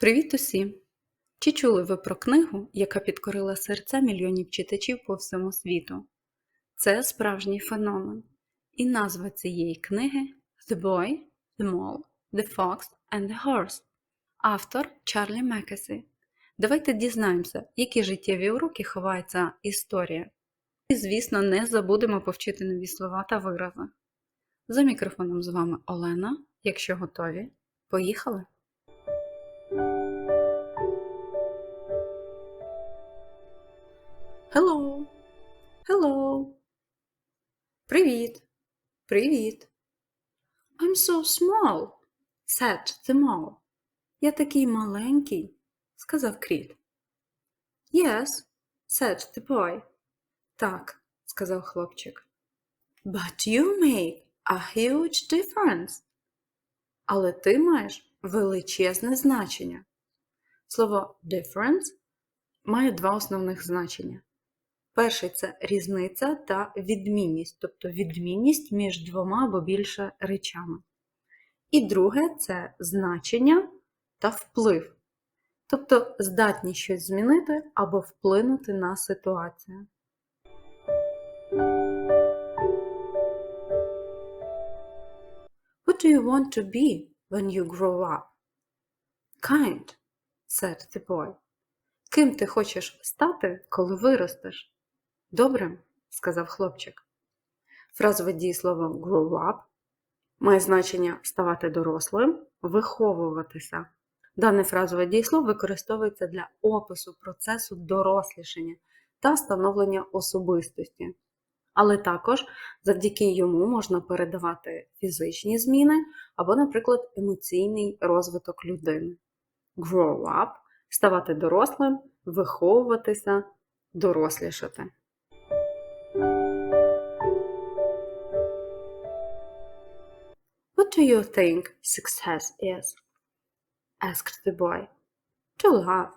Привіт усім! Чи чули ви про книгу, яка підкорила серця мільйонів читачів по всьому світу? Це справжній феномен. І назва цієї книги The Boy, The Mole, The Fox and the Horse. Автор Чарлі Мекесі. Давайте дізнаємося, які життєві уроки ховає ця історія. І, звісно, не забудемо повчити нові слова та вирази. За мікрофоном з вами Олена. Якщо готові, поїхали! Hello. Hello. Привіт. Привіт. I'm so small, said the mole. Я такий маленький, сказав кріт. Yes, said the boy. Так, сказав хлопчик. But you make a huge difference. Але ти маєш величезне значення. Слово difference має два основних значення. Перший це різниця та відмінність, тобто відмінність між двома або більше речами. І друге це значення та вплив, тобто здатність щось змінити або вплинути на ситуацію. What do you want to be when you grow up? Kind, said the boy. Ким ти хочеш стати, коли виростеш? Добрим, сказав хлопчик. Фразове дієслово grow up має значення ставати дорослим, виховуватися. Дане фразове дієслово використовується для опису процесу дорослішання та становлення особистості. Але також завдяки йому можна передавати фізичні зміни або, наприклад, емоційний розвиток людини. Grow up ставати дорослим, виховуватися, дорослішати. Do you think success is? asked the boy. To love,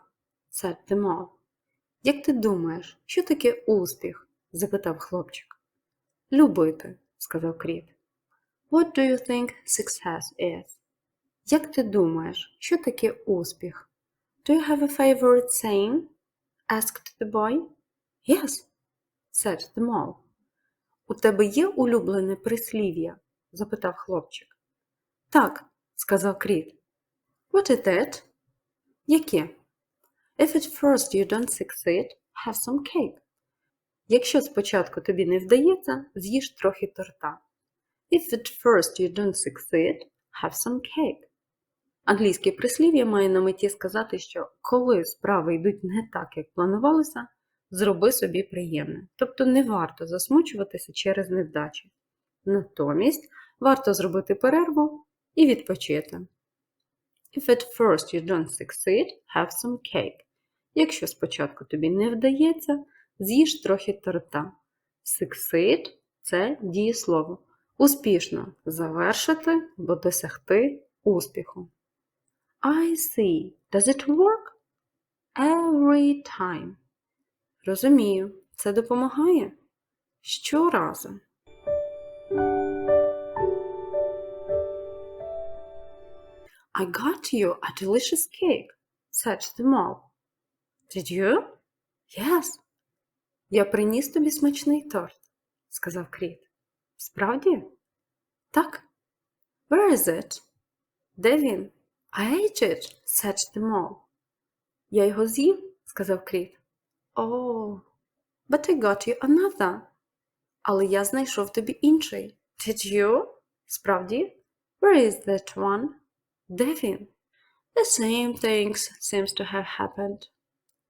said the mole. Як ти думаєш, що таке успіх? запитав хлопчик. Любити, сказав кріт. What do you think success is? Як ти думаєш, що таке успіх? Do you have a favorite saying? asked the boy. Yes, said the mole. У тебе є улюблене прислів'я? запитав хлопчик. Так, сказав кріт. What is that? Яке? If at first you don't succeed, have some cake. Якщо спочатку тобі не вдається, з'їж трохи торта. If at first you don't succeed, have some cake. Англійське прислів'я має на меті сказати, що коли справи йдуть не так, як планувалося, зроби собі приємне. Тобто не варто засмучуватися через невдачі. Натомість варто зробити перерву і відпочити. If at first you don't succeed, have some cake. Якщо спочатку тобі не вдається, з'їж трохи торта. Succeed – це дієслово. Успішно завершити або досягти успіху. I see. Does it work? Every time. Розумію. Це допомагає? Щоразу. I got you a delicious cake, said the mole. Did you? Yes. Я приніс тобі смачний торт, сказав кріт. Справді? Так. Where is it? Де він? I ate it, said the mole. Я його з'їв, сказав кріт. Oh, but I got you another. Але я знайшов тобі інший. Did you? Справді? Where is that one? Де він? The same things seems to have happened.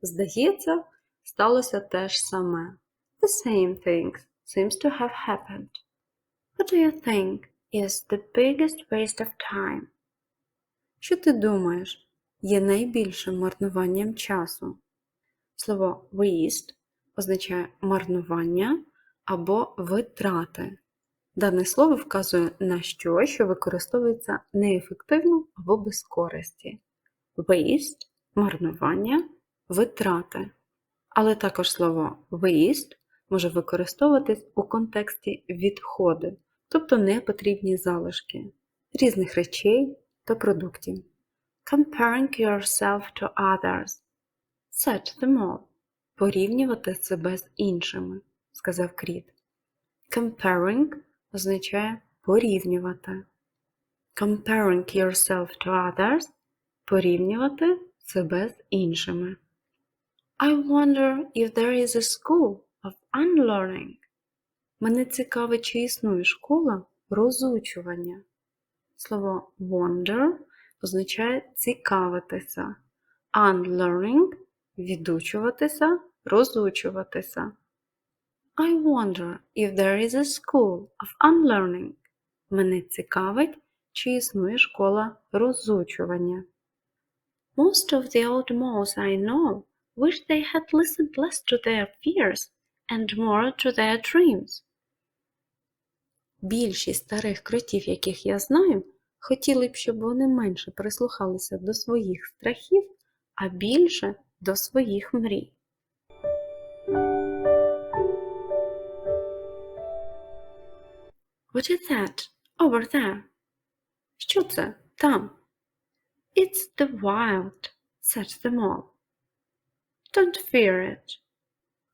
Здається, сталося те ж саме. The same things seems to have happened. What do you think is the biggest waste of time? Що ти думаєш є найбільшим марнуванням часу? Слово waste означає марнування або витрати. Дане слово вказує на що, що використовується неефективно або без користі. Waste марнування, витрати. Але також слово waste може використовуватись у контексті відходи, тобто непотрібні залишки різних речей та продуктів. Comparing yourself to others. Set them all. Порівнювати себе з іншими, сказав Кріт. Comparing означає порівнювати. Comparing yourself to others порівнювати себе з іншими. I wonder if there is a school of unlearning. Мене цікавить, чи існує школа розучування. Слово wonder означає цікавитися. Unlearning відучуватися, розучуватися. I wonder if there is a school of unlearning. Мене цікавить, чи існує школа розучування. Most of the old moles I know wish they had listened less to their fears and more to their dreams. Більшість старих кротів, яких я знаю, хотіли б, щоб вони менше прислухалися до своїх страхів, а більше до своїх мрій. What is that? Over there. Що це? Там. It's the wild, said the mole. Don't fear it.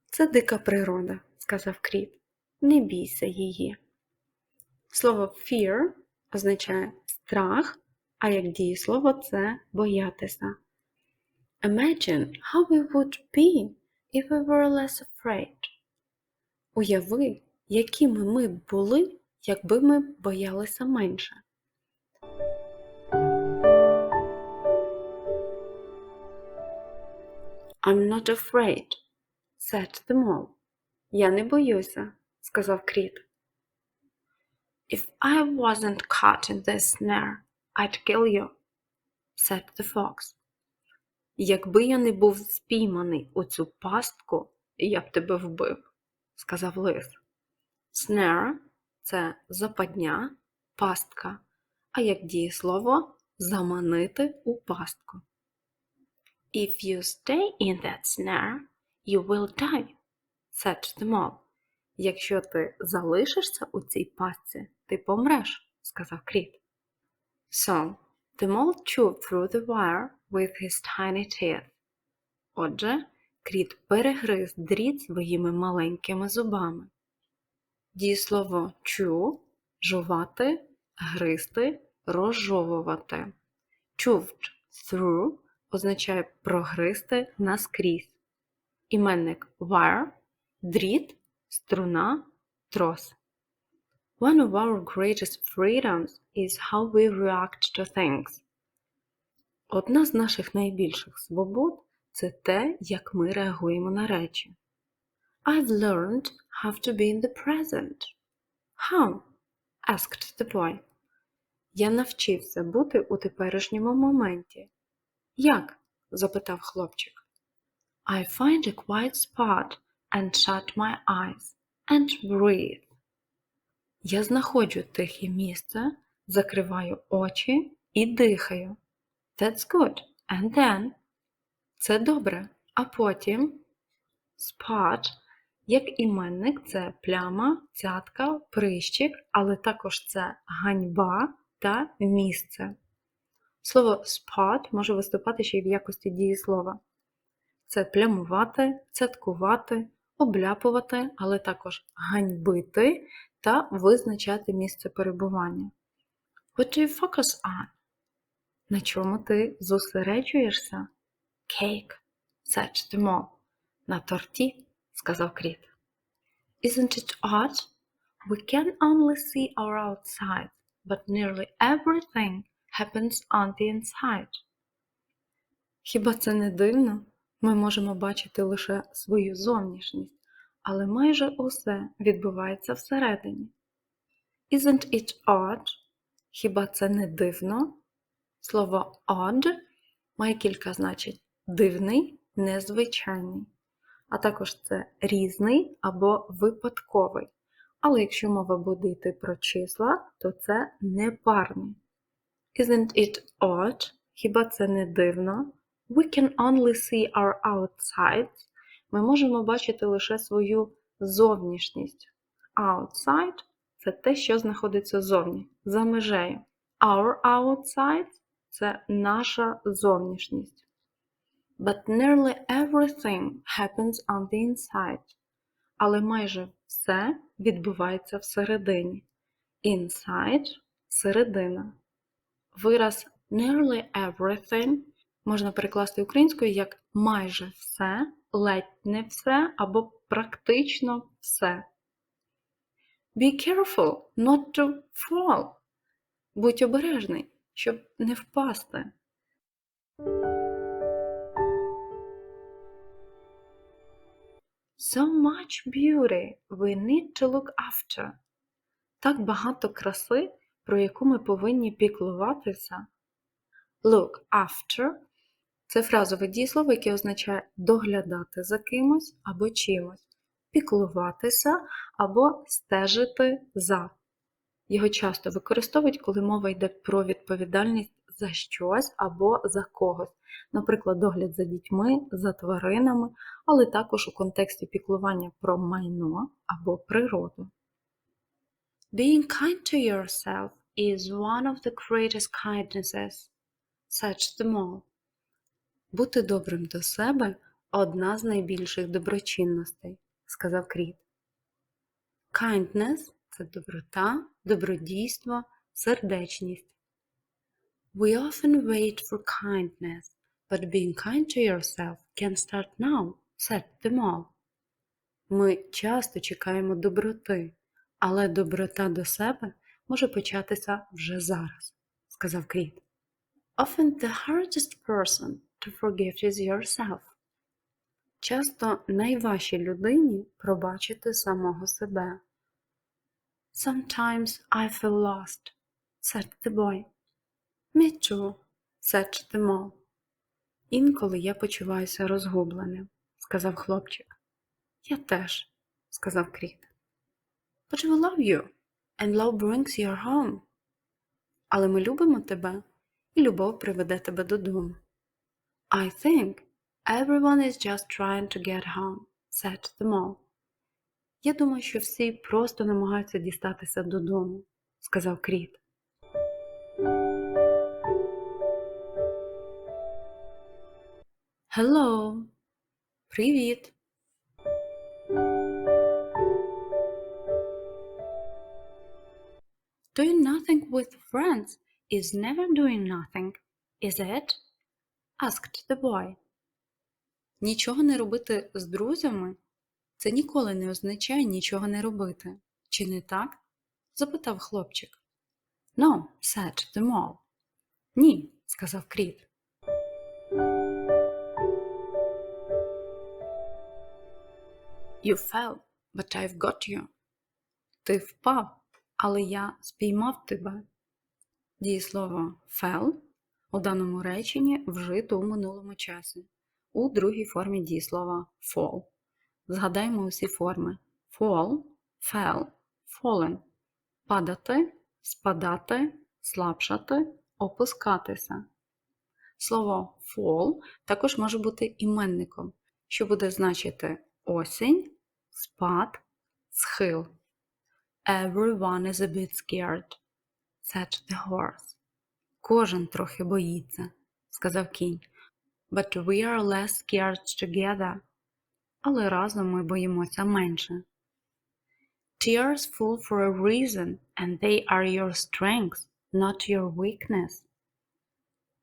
Це дика природа, сказав Кріт. Не бійся її. Слово fear означає страх, а як дієслово це боятися. Imagine how we would be if we were less afraid. Уяви, якими ми були, якби ми боялися менше. I'm not afraid, said the mole. Я не боюся, сказав Кріт. If I wasn't caught in this snare, I'd kill you, said the fox. Якби я не був спійманий у цю пастку, я б тебе вбив, сказав лис. Snare – це западня, пастка, а як дієслово заманити у пастку. If you stay in that snare, you will die, said the mole. Якщо ти залишишся у цій пастці, ти помреш, сказав Кріт. So, the mole chewed through the wire with his tiny teeth. Отже, Кріт перегриз дріт своїми маленькими зубами. Дієслово chew – жувати, гризти, розжовувати. Chewed through означає прогризти наскрізь. Іменник wire – дріт, струна, трос. One of our greatest freedoms is how we react to things. Одна з наших найбільших свобод це те, як ми реагуємо на речі. I've learned how to be in the present. How? asked the boy. Я навчився бути у теперішньому моменті. Як? запитав хлопчик. I find a quiet spot and shut my eyes and breathe. Я знаходжу тихе місце, закриваю очі і дихаю. That's good. And then? Це добре. А потім spot, як іменник, це пляма, цятка, прищик, але також це ганьба та місце. Слово spot може виступати ще й в якості дієслова. Це плямувати, цяткувати, обляпувати, але також ганьбити та визначати місце перебування. What do you focus on? На чому ти зосереджуєшся? Cake, said the mole. На торті, сказав Кріт. Isn't it odd? We can only see our outside, but nearly everything happens on the inside. Хіба це не дивно? Ми можемо бачити лише свою зовнішність, але майже усе відбувається всередині. Isn't it odd? Хіба це не дивно? Слово odd має кілька значень: дивний, незвичайний, а також це різний або випадковий. Але якщо мова буде йти про числа, то це непарний. Isn't it odd? Хіба це не дивно? We can only see our outsides. Ми можемо бачити лише свою зовнішність. Outside – це те, що знаходиться зовні, за межею. Our outsides – це наша зовнішність. But nearly everything happens on the inside. Але майже все відбувається всередині. Inside – середина. Вираз nearly everything можна перекласти українською як майже все, ледь не все або практично все. Be careful not to fall. Будь обережний, щоб не впасти. So much beauty we need to look after. Так багато краси, про яку ми повинні піклуватися. Look after це фразове дієслово, яке означає доглядати за кимось або чимось, піклуватися або стежити за. Його часто використовують, коли мова йде про відповідальність за щось або за когось, наприклад, догляд за дітьми, за тваринами, але також у контексті піклування про майно або природу. Being kind to yourself is one of the greatest kindnesses, such them all. Бути добрим до себе одна з найбільших доброчинностей, сказав Кріт. Kindness це доброта, добродійство, сердечність. We often wait for kindness, but being kind to yourself can start now, said them all. Ми часто чекаємо доброти, але доброта до себе може початися вже зараз, сказав Кріт. Often the hardest person to forgive is yourself. Часто найважче людині пробачити самого себе. Sometimes I feel lost, said the boy. Them all. Інколи я почуваюся розгубленим, сказав хлопчик. Я теж, сказав Кріт. But we love you, and love brings you home. Але ми любимо тебе, і любов приведе тебе додому. I think everyone is just trying to get home, said them all. Я думаю, що всі просто намагаються дістатися додому, сказав Кріт. Hello! Привіт! Doing nothing with friends is never doing nothing, is it? asked the boy. Нічого не робити з друзями це ніколи не означає нічого не робити. Чи не так? запитав хлопчик. No, said the mole. Ні, сказав Кріт. You fell, but I've got you. Ти впав, але я спіймав тебе. Дієслово fell у даному реченні вжито у минулому часі, у другій формі дієслова fall. Згадаємо усі форми: fall, fell, fallen. Падати, спадати, слабшати, опускатися. Слово fall також може бути іменником, що буде значити осінь, спад, схил. Everyone is a bit scared, said the horse. Кожен трохи боїться, сказав кінь. But we are less scared together. Але разом ми боїмося менше. Tears fall for a reason, and they are your strength, not your weakness.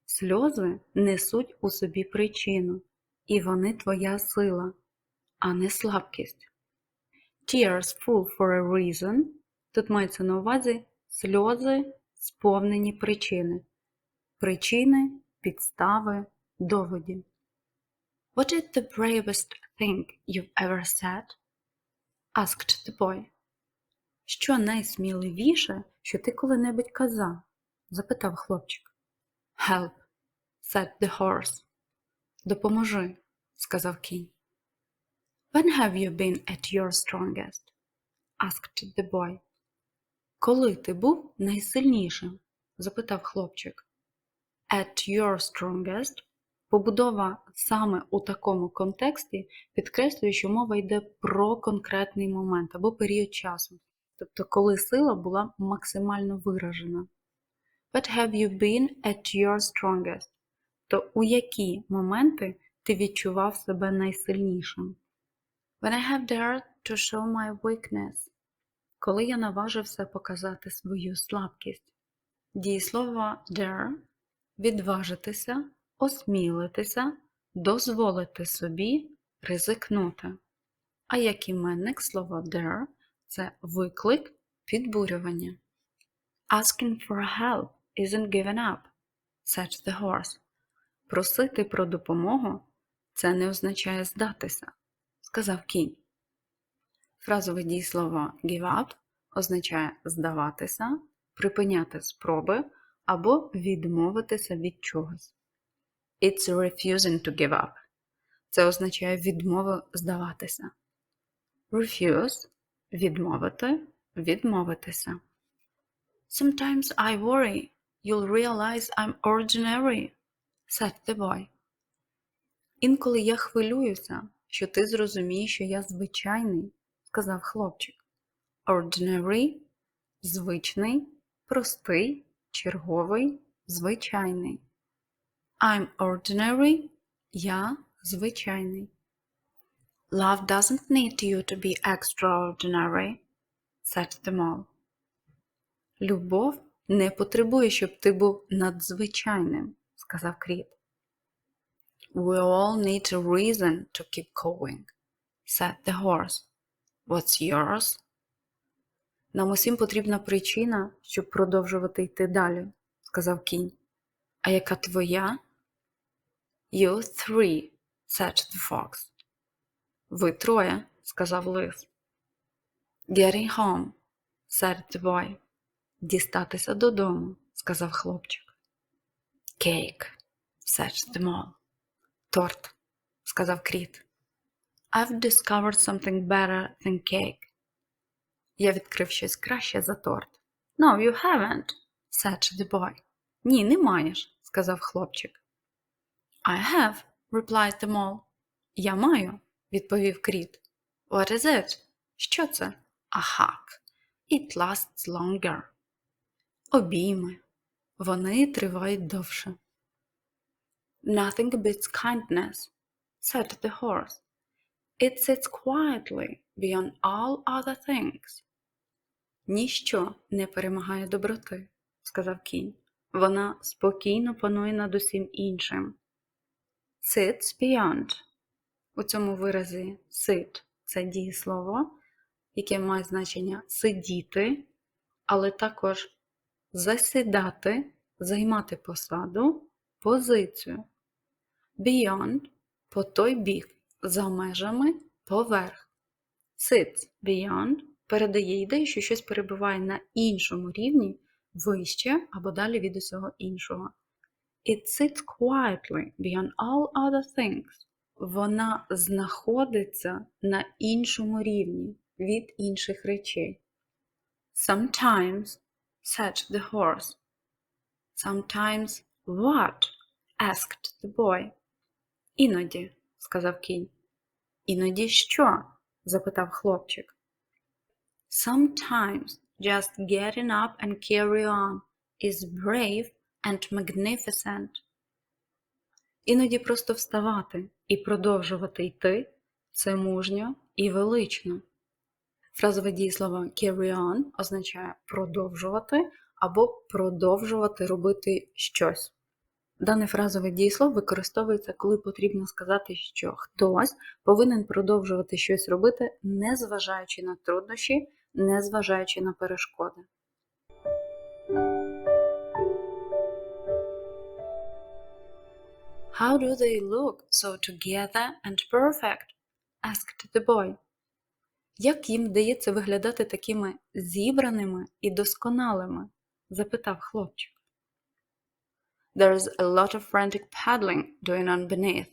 Сльози несуть у собі причину, і вони твоя сила, а не слабкість. Tears fall for a reason. Тут мається на увазі сльози, сповнені причини. Причини, підстави, доводі. What is the bravest thing you've ever said? asked the boy. Що найсміливіше, що ти коли-небудь казав? запитав хлопчик. Help, said the horse. Допоможи, сказав кінь. When have you been at your strongest? asked the boy. Коли ти був найсильнішим? запитав хлопчик. At your strongest побудова саме у такому контексті підкреслює, що мова йде про конкретний момент або період часу, тобто коли сила була максимально виражена. But have you been at your strongest? То у які моменти ти відчував себе найсильнішим? When I have dared to show my weakness. Коли я наважився показати свою слабкість. Дієслово dare – відважитися, осмілитися, дозволити собі ризикнути. А як іменник слово dare – це виклик, підбурювання. Asking for help isn't given up, said the horse. Просити про допомогу це не означає здатися, сказав кінь. Фразове дієслово give up означає здаватися, припиняти спроби або відмовитися від чогось. It's refusing to give up. Це означає відмову здаватися. Refuse відмовити, відмовитися. Sometimes I worry you'll realize I'm ordinary, said the boy. Інколи я хвилююся, що ти зрозумієш, що я звичайний, сказав хлопчик. Ordinary – звичний, простий, черговий, звичайний. I'm ordinary – я звичайний. Love doesn't need you to be extraordinary, said the mole. Любов не потребує, щоб ти був надзвичайним, сказав кріт. We all need a reason to keep going, said the horse. What's yours? Нам усім потрібна причина, щоб продовжувати йти далі, сказав кінь. А яка твоя? You three, said the fox. Ви троє, сказав лис. Getting home, said the boy. Дістатися додому, сказав хлопчик. Cake, said the mole. Торт, сказав кріт. I've discovered something better than cake. Я відкрив щось краще за торт. No, you haven't, said the boy. Ні, не маєш, сказав хлопчик. I have, replied the mole. Я маю, відповів кріт. What is it? Що це? A hug. It lasts longer. Обійми. Вони тривають довше. Nothing beats kindness, said the horse. It sits quietly beyond all other things. Ніщо не перемагає доброти, сказав кінь. Вона спокійно панує над усім іншим. Sits beyond. У цьому виразі sit це дієслово, яке має значення сидіти, але також засідати, займати посаду, позицію. Beyond по той бік, за межами, поверх. Sits beyond передає ідею, що щось перебуває на іншому рівні, вище або далі від усього іншого. It sits quietly beyond all other things. Вона знаходиться на іншому рівні від інших речей. Sometimes, said the horse. Sometimes what? asked the boy. Іноді, сказав кінь. Іноді що? запитав хлопчик. Sometimes just getting up and carry on is brave and magnificent. Іноді просто вставати і продовжувати йти це мужньо і велично. Фразове дієслово carry on означає продовжувати або продовжувати робити щось. Дане фразове дієслово використовується, коли потрібно сказати, що хтось повинен продовжувати щось робити, незважаючи на труднощі, незважаючи на перешкоди. How do they look so together and perfect? asked the boy. Як їм вдається виглядати такими зібраними і досконалими? запитав хлопчик. There's a lot of frantic paddling going on beneath,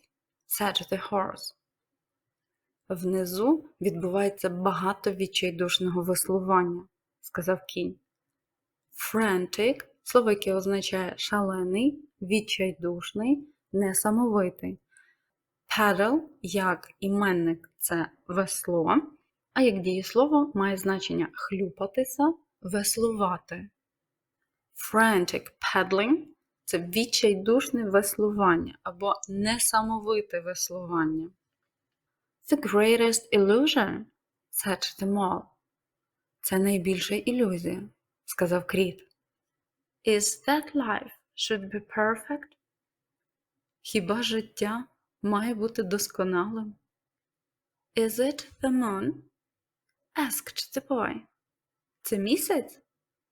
said the horse. Внизу відбувається багато відчайдушного веслування, сказав кінь. Frantic – слово, яке означає шалений, відчайдушний, несамовитий. Paddle, як іменник, це весло, а як дієслово має значення хлюпатися, веслувати. Frantic peddling – це відчайдушне веслування або несамовите веслування. The greatest illusion, said the mole. Це найбільша ілюзія, сказав Кріт. Is that life should be perfect? Хіба життя має бути досконалим? Is it the moon? asked the boy. Це місяць?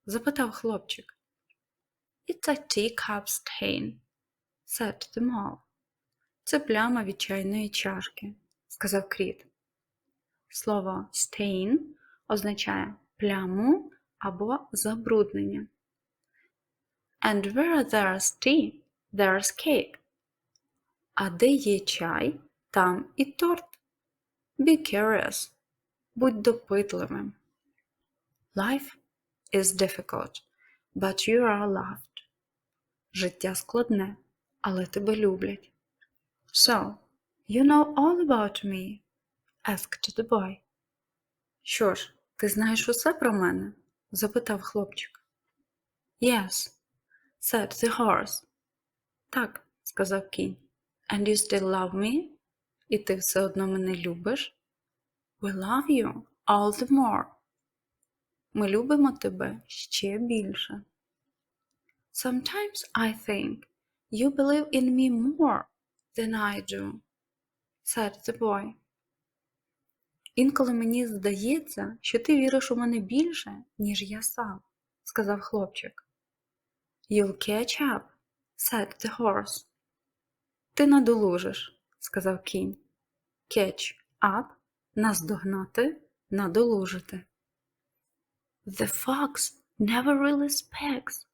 запитав хлопчик. It's a teacup stain, said the mole. Це пляма від чайної чашки, сказав Кріт. Слово stain означає пляму або забруднення. And where there's tea, there's cake. А де є чай, там і торт. Be curious. Будь допитливим. Life is difficult, but you are loved. Життя складне, але тебе люблять. So, you know all about me? asked the boy. Що ж, ти знаєш усе про мене? запитав хлопчик. Yes, said the horse. Так, сказав кінь. And you still love me? І ти все одно мене любиш? We love you all the more. Ми любимо тебе ще більше. Sometimes I think you believe in me more than I do, said the boy. Інколи мені здається, що ти віриш у мене більше, ніж я сам, сказав хлопчик. You'll catch up, said the horse. Ти надолужиш, сказав кінь. Catch up наздогнати, надолужити. The fox never really speaks,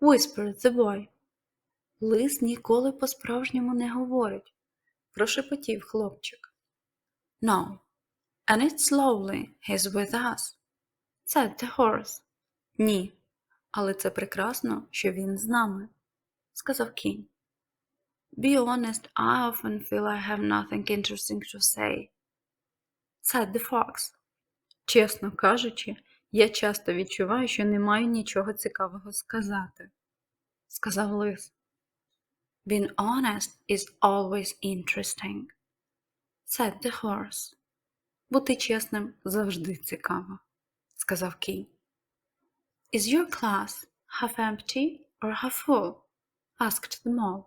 whispered the boy. Лис ніколи по-справжньому не говорить, прошепотів хлопчик. No, and it's lovely he's with us, said the horse. Ні, але це прекрасно, що він з нами, сказав кінь. Be honest, I often feel I have nothing interesting to say, said the fox. Чесно кажучи, я часто відчуваю, що не маю нічого цікавого сказати, сказав лис. Being honest is always interesting, said the horse. Бути чесним завжди цікаво, сказав кінь. Is your class half empty or half full? asked the mole.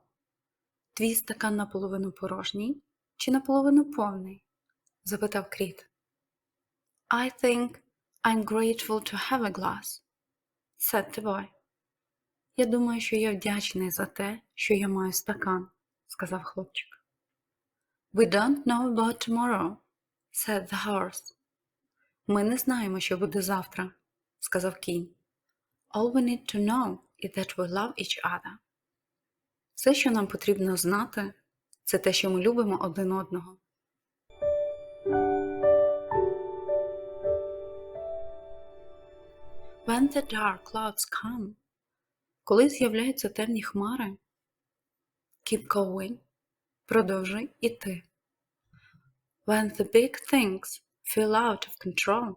Твій стакан наполовину порожній чи наполовину повний? запитав кріт. I think I'm grateful to have a glass, said the boy. Я думаю, що я вдячний за те, що я маю стакан, сказав хлопчик. We don't know about tomorrow, said the horse. Ми не знаємо, що буде завтра, сказав кінь. All we need to know is that we love each other. Все, що нам потрібно знати, це те, що ми любимо один одного. When the dark clouds come, коли з'являються темні хмари, keep going, продовжуй іти. When the big things feel out of control,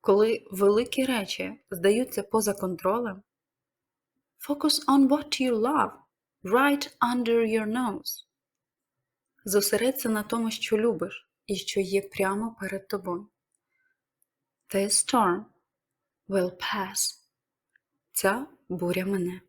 коли великі речі здаються поза контролем, focus on what you love right under your nose. Зосередься на тому, що любиш і що є прямо перед тобою. This storm will pass. Ця буря мене.